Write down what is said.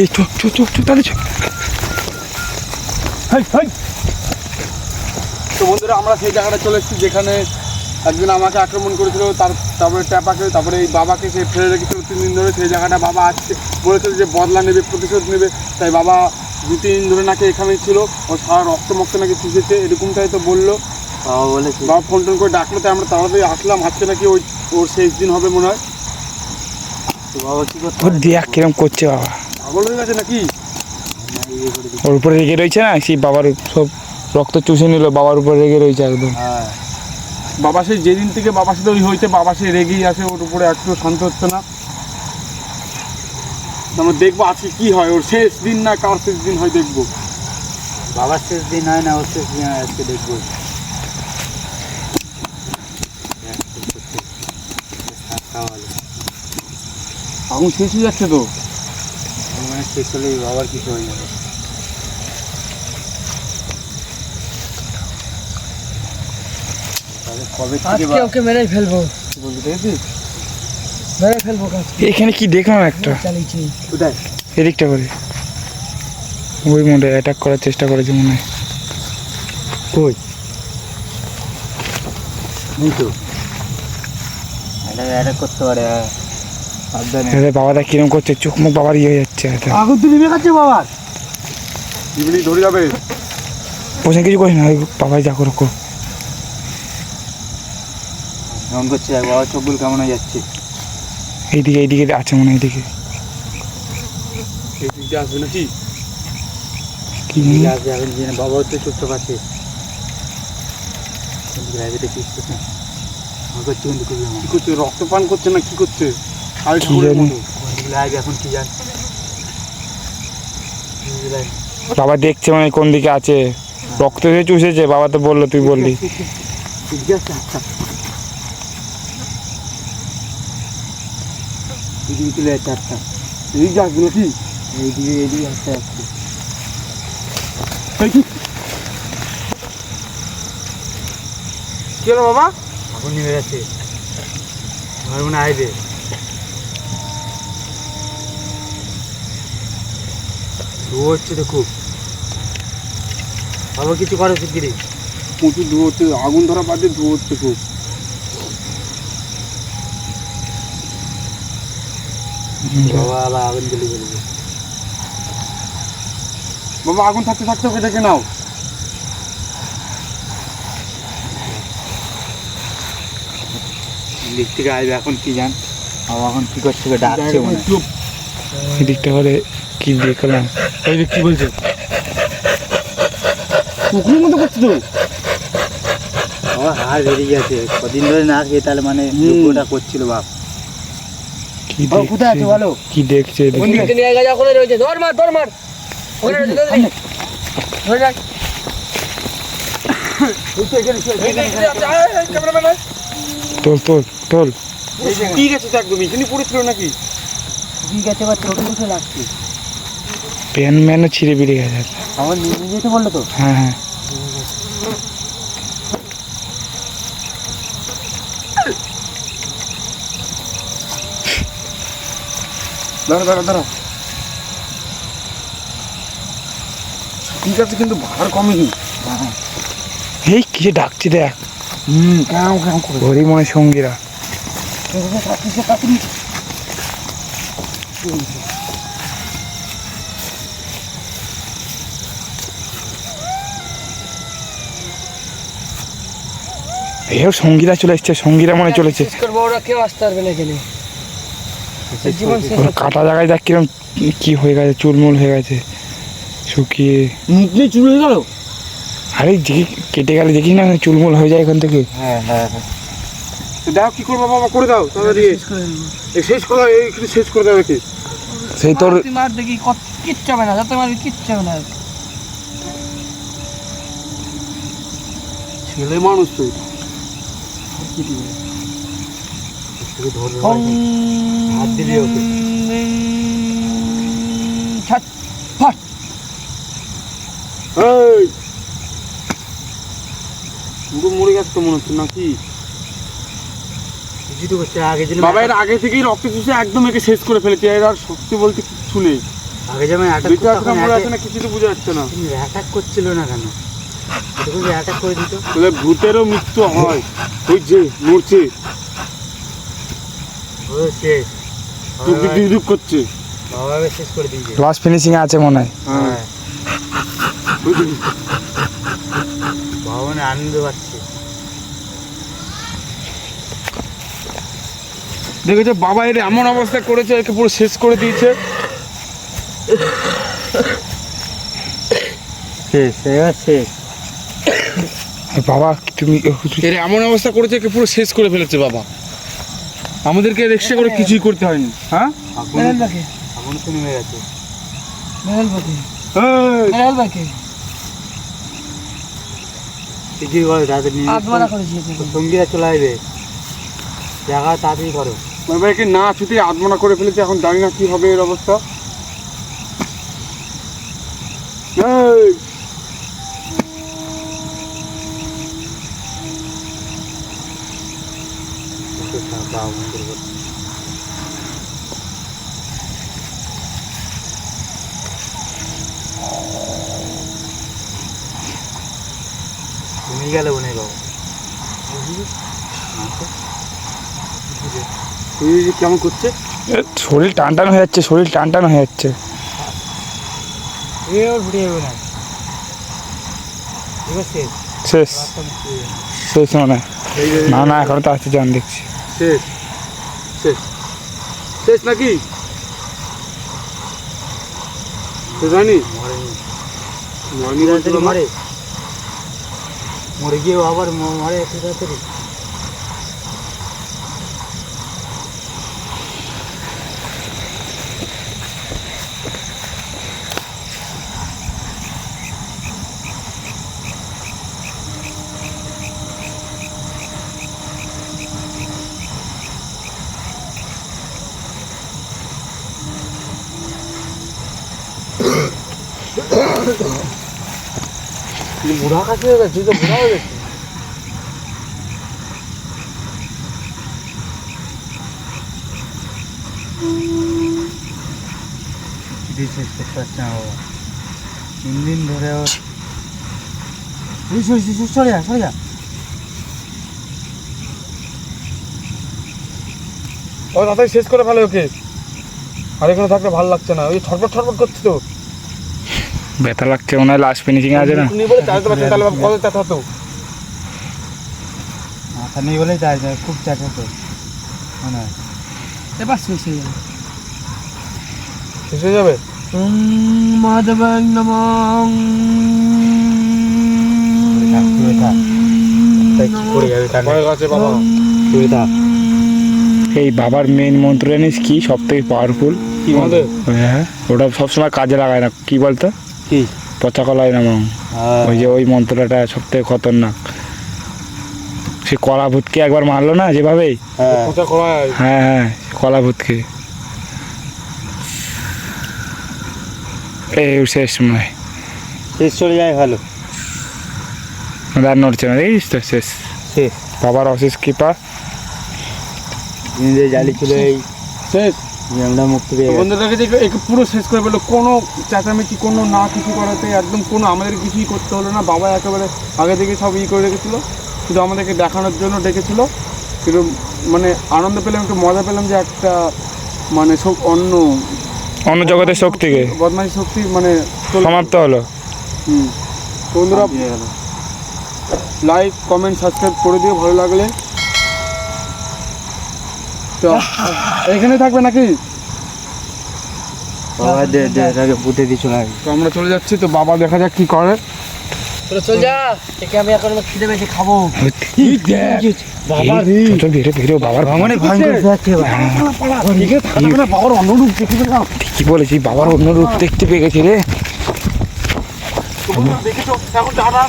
এই চো চো চো চো তাহলে চো। Hi hi. তো বন্ধুরা আমরা সেই জায়গাটা চলে এসেছি যেখানে একদিন আমাকে আক্রমণ করেছিল তার তারপরে ট্যাপাকে তারপরে এই বাবাকে সে ফেলে রেখেছিল তিন দিন ধরে। সেই জায়গাটা বাবা আসছে বলেছিল যে বদলা নেবে প্রতিশোধ নেবে। তাই বাবা দু তিন দিন ধরে নাকি এখানেই ছিল। ও সারা রক্ত মক্ত নাকি চুষেছে এরকমটাই তো বলল। বাবা বলেছে। বাবা ফোন টোন করে ডাকলো তাই আমরা তাড়াতাড়ি আসলাম। আজকে নাকি ওই ওর শেষ দিন হবে মনে হয়। তো বাবা কি করতে ওর দেখ কিরম করছে বাবা। পাগল হয়ে গেছে নাকি। ওর উপরে রেগে রয়েছে না? সেই বাবার সব রক্ত চুষে নিল বাবার উপরে রেগে রয়েছে একদম। হ্যাঁ। বাবা সেই যেদিন থেকে বাবার সাথে ওই হয়েছে বাবা সেই রেগেই আছে ওর উপরে একটু শান্ত হচ্ছে না। আমরা দেখব আজকে কি হয় ওর শেষ দিন না কার শেষ দিন হয় দেখব। বাবার শেষ দিন হয় না ওর শেষ দিন হয় আজকে দেখব। আগুন শেষ হয়ে যাচ্ছে তো। মানে শেষ হলেই বাবার কিছু হয়ে যাবে। ওকে মেরেই ফেলব। বলতে মেরে ফেলব এখানে কি দেখলাম একটা? এদিকটা করে। ওই মনে অ্যাটাক করার চেষ্টা করেছে মনে হয়। কই? তো। এটা করতে পারে। হ্যাঁ বাবাটা কিরম করছে? চোখ মুখ বাবার ইয়ে হয়ে যাচ্ছে এটা আগুন তো নেমে গেছে বাবার। ইভিনিং ধরে যাবে। বসে কিছু করি না বাবাই যা করো। রং করছে? বাবার চোখগুলো কেমন হয়ে যাচ্ছে? এইদিকে এইদিকে আছে মনে হয় এইদিকে। এই দিকটা আসবে নাকি? কি আছে এখন জেনে বাবাও তো চুপচাপ আছে। আমার কি করছে। রক্তপান করছে না কি করছে? আর কি জানি? এখন কি জান। বাবা দেখছে মানে কোন দিকে আছে। রক্ত হয়ে চুষেছে বাবা তো বলল তুই বললি। আচ্ছা কি হলো বাবা? আগুন নেমে গেছে আমার মনে ধুয়ো হচ্ছে তো খুব বাবা কিছু করো শিগগিরি প্রচুর ধুয়ো হচ্ছে আগুন ধরা বাদে ধুয়ো হচ্ছে খুব। বাবা আবার আগুন জ্বলে জ্বলবে বাবা আগুন থাকতে থাকতে ওকে ডেকে নাও। দিক থেকে আসবে এখন কি জান? বাবা এখন কি করছে ডাকছে মনে হয়। চুপ করে কি দেখলাম এই কি বলছে? কুকুরের মতো করছে তো। বাবা হাড় বেরিয়ে গেছে। কদিন ধরে না খেয়ে তাহলে মানে হুম। করছিল বাপ। কি কোথায় আছে দেখছে বলো? কি দেখছে ধর মার ধর মার ওখানে রয়েছে। ধর ধর। ধরে রাখ। এই যে, এই যে, আচ্ছা, এই, এই, ক্যামেরাম্যান, এই। তোল। তোল তোল কি গেছে তো একদম এখানে পড়েছিল নাকি? ঠিক আছে ছোটো ছোটো লাগছে প্যান ম্যানও ছিঁড়ে বেরিয়ে গেছে। আমার যেতে বলল তো? হ্যাঁ হ্যাঁ। দাঁড়া দাঁড়া দাঁড়া। ঠিক আছে কিন্তু ভাড় কমেনি। এই ডাকছে দেখ। হুম কেমন কেমন করে? ওরই মনে হয় এও সঙ্গীরা চলে এসছে সঙ্গীরা মনে চলেছে শেষ কেউ আসতে পারবে না এখানে। এই জীবন শেষ ওর হচ্ছে। কাটা জায়গায় দেখ কিরম কি হয়ে গেছে চুলমুল হয়ে গেছে শুকিয়ে। মুখ দিয়ে চুল হয়ে গেল? আরে যে কেটে গেলে দেখিস না চুলমুল হয়ে যায় এখান থেকে। হ্যাঁ হ্যাঁ হ্যাঁ। দাও কি করব বাবা করে দাও তাড়াতাড়ি শেষ করে দেবো। এই শেষ করে দাও এইখানে শেষ করে দাও একে। সেই তোর মার, দেখি কত কিচ্ছু হবে না যত মারবি কিচ্ছু হবে না। ছেলে মানুষ তো এই পুরো মরে গেছে তো মনে হচ্ছে নাকি কিছু বাবা এর আগে থেকেই রক্ত চুষে একদম একে শেষ করে ফেলেছে। এর আর সত্যি বলতে কিচ্ছু নেই। আগে যেমন অ্যাটাক কিছু তো বোঝা যাচ্ছে না। অ্যাটাক করছিল না কেন? অ্যাটাক করে দিত। তাহলে ভূতেরও মৃত্যু হয়। ওই যে মরছে। শেষ টুক করছে। বাবাকে শেষ করে দিয়েছে লাস্ট ফিনিশিং আছে মনে হয়। হ্যাঁ। ওই যে, বাবা মানে আনন্দ পাচ্ছে। দেখেছ বাবা এর এমন অবস্থা করেছে একে পুরো শেষ করে দিয়েছে। শেষ এবার শেষ। বাবা তুমি এর এমন অবস্থা করেছে কি পুরো শেষ করে ফেলেছে বাবা। আমাদেরকে রিক্সা করে কিছুই করতে হয়নি হ্যাঁ? এখন তো নেমে গেছে। করো তাড়াতাড়ি সঙ্গীরা চলে আসবে। জায়গা তাড়াতাড়ি করো। না ছুটে আত্মনা করে ফেলেছে এখন জানি না কি হবে এর অবস্থা। এই, একটু থাক, বাবা মন্দির করো। তুমি গেলে মনে বাবা যে কেমন করছে শরীর টান টান হয়ে যাচ্ছে। শরীর টান টান হয়ে যাচ্ছে শেষ। শেষ। মনে। না না এখনও তো আসতে চান দেখছি। শেষ। শেষ। শেষ নাকি? জানি। মরে। মরে গিয়েও আবার মরে একটু তাড়াতাড়ি বুড়া কাছে হয়ে গেছে তো বুড়া হয়ে গেছে কিছুতেই শেষ করতে পারছে না বাবা তিন দিন ধরে ও সরে যা সরে যা ও তাড়াতাড়ি শেষ করে ফেলে ওকে আর এখানে থাকলে ভালো লাগছে না ওই ছটপট ছটপট করছে তো ব্যথা লাগছে মনে হয় লাস্ট ফিনিশিং আছে না? বলে চালাতে পারছেন তাহলে কত মাথা নেই খুব চাটা মনে হয়। এবার শেষ হয়ে যাবে। শেষ হয়ে যাবে? নমঃ। হয়ে এই বাবার মেন মন্ত্র জানিস কি? সব থেকে পাওয়ারফুল হ্যাঁ ওটা সবসময় কাজে লাগায় না কি বলতো? কি? পচা কলাই না মাম। হ্যাঁ, ওই যে ওই মন্ত্রটা সব থেকে খতরনাক। সে কলা ভূতকে একবার মারলো না যেভাবেই? হ্যাঁ। হ্যাঁ হ্যাঁ কলা ভূতকে এই শেষ সময় শেষ চলে যায় ভালো। আর নড়ছে না দেখিস তো শেষ। শেষ। বাবার অশেষ কৃপা। জালি ছিল এই। শেষ। যে আমরা মুক্তি পেয়ে গেছি। বন্ধুরা একে পুরো শেষ করে ফেলল। কোনো চেঁচামেচি কোনো না কিছু করাতে একদম কোনো আমাদের কিছুই করতে হলো না। বাবা একেবারে আগে থেকে সব ই করে রেখেছিলো। শুধু আমাদেরকে দেখানোর জন্য ডেকেছিল। কিন্তু মানে আনন্দ পেলাম একটু মজা পেলাম যে একটা মানে সব অন্য অন্য জগতের শক্তিকে বদমাইশ শক্তি মানে সমাপ্ত হলো। হুম। বন্ধুরা লাইক কমেন্ট সাবস্ক্রাইব করে দিও। ভালো লাগলে তো এখানে থাকবে নাকি? বাবা দে দে তো আমরা চলে যাচ্ছি তো বাবা দেখা যাক কি করে। চল যা একে আমি এখন খিদে পেয়েছে খাব। বাবা রে। বেরো বেরো বাবার অনেক ভয়ঙ্কর যাচ্ছে বাবার অনুরূপ দেখে গেলাম কি বলেছি বাবার অন্য রূপ দেখতে পেয়ে গেছি রে। দেখেছ এখন টাটা